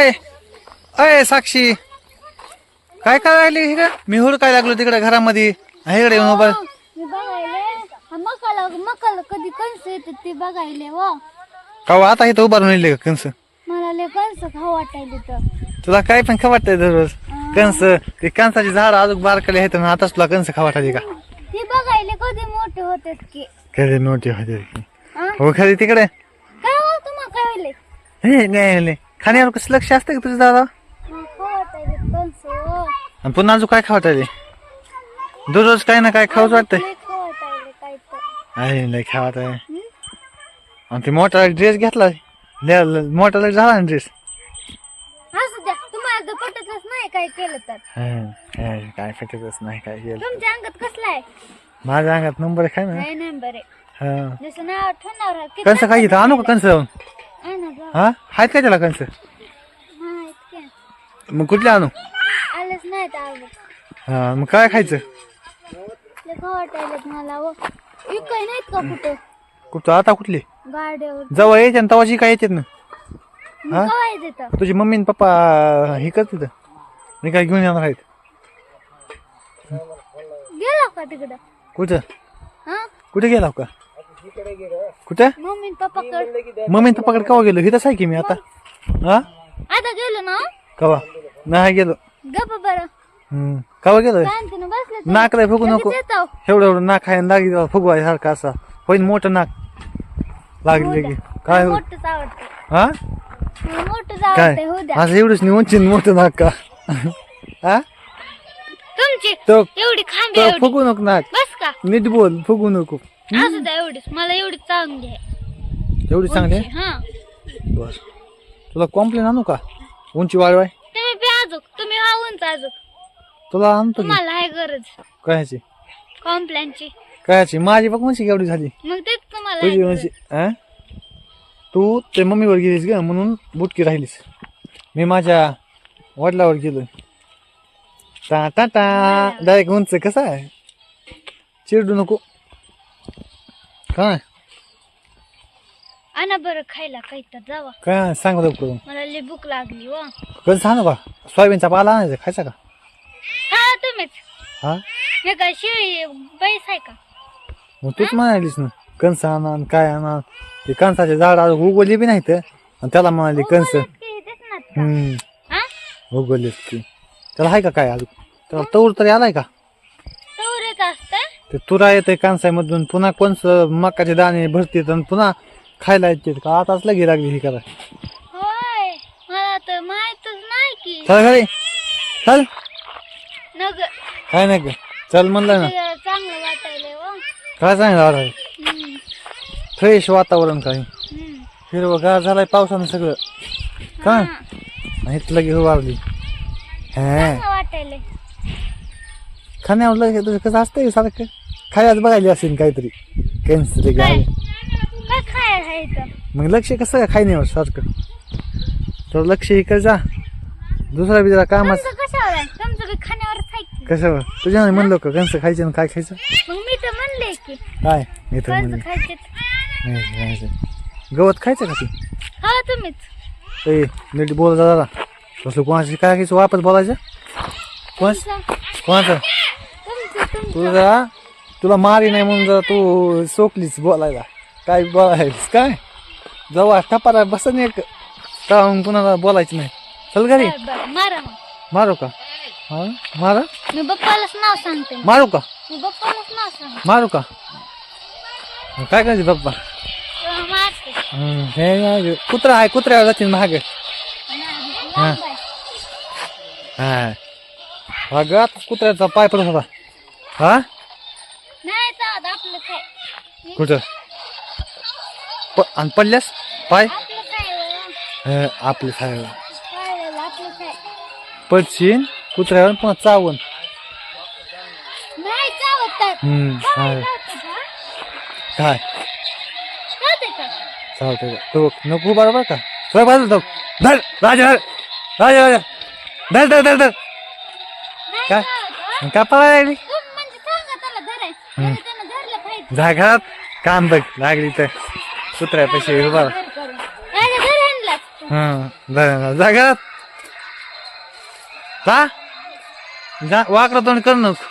अय अय साक्षी. काय करायला इकडे मी हुड काय लागलो तिकडे घरामध्ये? इकडे येऊन उभा. मी बघायले. हा मकाला मकाला कधी कंस येतात ते बघायले व का हो, आता इथं उभा राहून येईल का कंस मला लय कंस खाऊ वाटायले तर. तुला काय पण खवाटतंय दररोज. कंस ते कंसाची झाड अजून बारकले आहेत ना आताच तुला कंस खवाटाली का? ते बघायले कधी मोठे होतात की. खरे मोठी होते हा? हो खरी तिकडे? काय हो तुम्हाला काय होईल? हे नाही नाही. खाण्यावर कसं लक्ष असतं का तुझं दादा. आणि पुन्हा अजून काय खावटाले दररोज काय ना काय खाऊच वाटतंय अरे नाही खावत आहे आणि ते मोठा ड्रेस घेतला मोठा लग झाला ना ड्रेस असू द्या तुम्हाला जर पटतच नाही काय केलं तर काय फटकच नाही काय केलं तुमच्या अंगात कसला आहे माझ्या अंगात नंबर काय ना नाही नंबर आहे हा. आहे. कंस काय घेतं आणू का कंस जाऊन आहे? हा? आहेत का त्याला कंस हा. मग कुठले आणू? आलेच नाहीत हा मग काय खायचं? लय खाऊ वाटायलेत मला व इकडे नाहीत का कुठं? कुठं? आता कुठली? गाड्यावर. जवळ यायचे ना तवाची काय येतात ना? हा? काय देतं तुझी मम्मी आणि पप्पा हे कर तिथं. मी काय घेऊन येणार आहेत? गेला का तिकडं? कुठं? हा? कुठे गेला का? कुठं? मम्मी पप्पा कड मम्मी पप्पाकडे कवा गेलो? इथंच आहे की मी आता? हा? आता गेलो ना? कवा नाही गेलो. गप बरं. हम्म. कवा गेलो बसले नाकला फुगू नको. एवढं एवढं नाक आहे लागली फुगवाय सारखं असा. होईन मोठं नाक. लागली की काय हो? हा काय हो असं एवढंच नाही उंची मोठं नाक का? हा? तुमची तो एवढी खांबी तो एवढी. फुगू नको नाक. बस का? नीट बोल फुगू नको. असू द्या एवढीच. मला एवढी चांगली आहे. एवढी चांगली आहे? हा. बर. तुला कॉम्प्लेन आणू का? उंची वाढवाय. तुम्ही आजूक. तुम्ही हा उंच आजूक. तुला आणतो की. तुम्हाला आहे गरज. कायची कॉम्प्लेनची कायची माझी बघ उंची केवढी झाली. मग तेच तुम्हाला तुझी उंची हा? तू ते मम्मीवर गेलीस ग म्हणून बुटकी राहिलीस. मी माझ्या वडिलावर गेलोय. टा टा टा डायरेक्ट उंच कसा आहे. चिरडू नको. काय? आणा बरं खायला काही तर जावा. काय सांग करून मला लई भूक लागली व कसं सांगू का? सोयाबीनचा पाला आणायचा खायचा का? हा तुम्हीच. हा? हे काय शिळी बैस आहे का? मग तूच म्हणालीस ना कंस आणा आणि काय आणा ते कंसाचे झाड उगवले बी नाहीत आणि त्याला म्हणाली कंस. दिसणार का? हम्म. हा? उगवलेत की. त्याला आहे का काय अजून? त्याला तऊर तरी आलाय का? तवरच असतं. ते तुरा येते कांसामधून पुन्हा कोणच मकाचे दाणे भरतात आणि पुन्हा खायला येते का? आताच लगे लागली ही करा. होय मला तर माहितच नाही की. चल घरी. चल. नग. काय नाही का चल म्हणलं ना. जरा चांगलं वाटायलंय व काय सांगितलं आता हम्म, फ्रेश वातावरण काही हम्म. हिरवं गार झालाय पावसानं सगळं. काय हा, आणि इथं लगे उभारली हा. चांगलं वाटायलंय. खाण्यावर तुझं कसं असतंय सारखं. खायलाच बघायली असेल काहीतरी. केन्स ते काय? गाय काय खायला आहे इथं मग लक्ष कसं काय खाण्यावर सारखं? तर लक्ष हे कर जा. दुसरा बी जरा कामाच तुमचं कशावर आहे? तुमचं बी खाण्यावरच आहे की? कशावर? तुझ्या म्हणलो का कंस खायचं आणि काय खायचं? मग मी तर म्हणले की. काय? मी तर कंस खायचे नाही. गवत खायचं का ते? हा तुम्हीच. ए नीट बोल जरा. कसं कोणाशी काय खायचं? वापस बोलायचं? कोण कोणाचं तुमचं? तुमचं तू जरा तुला मारी नाही म्हणून जरा तू सोकलीस बोलायला. काय बोलायस काय? जवळ टपारा बसन एक मग पुन्हा बोलायचं नाही. चल घरी. मारा का? हा? मारा? मी बप्पालाच नाव सांगते. मारू का? मी बप्पालाच नाव सांगते. मारू का? काय करायचं बाप्पा? हे नाही, कुत्रा आहे कुत्र्यावर जातील महाग लांब आहे. हा कुत्र्याचा पाय पडत होता. हा? नाही चालत आपलं काय कुठं? प आणि पडल्यास? पाय? आपलं काय हो? आपले साहेब? आपलं काय पडशीन कुत्र्यावर पुन्हा चावून. नाही चावत काय हम्म काय काय चावते का? चालतंय तो नको बरोबर का? सर बाजू तो धर राजा धर राजा राजा. धर धर धर धर. काय का पळायला लागली? जागात काम बघ लागली तर. कुत्र्या पैसे उभा हा जागात. जा वाकडा तोंड कर नको.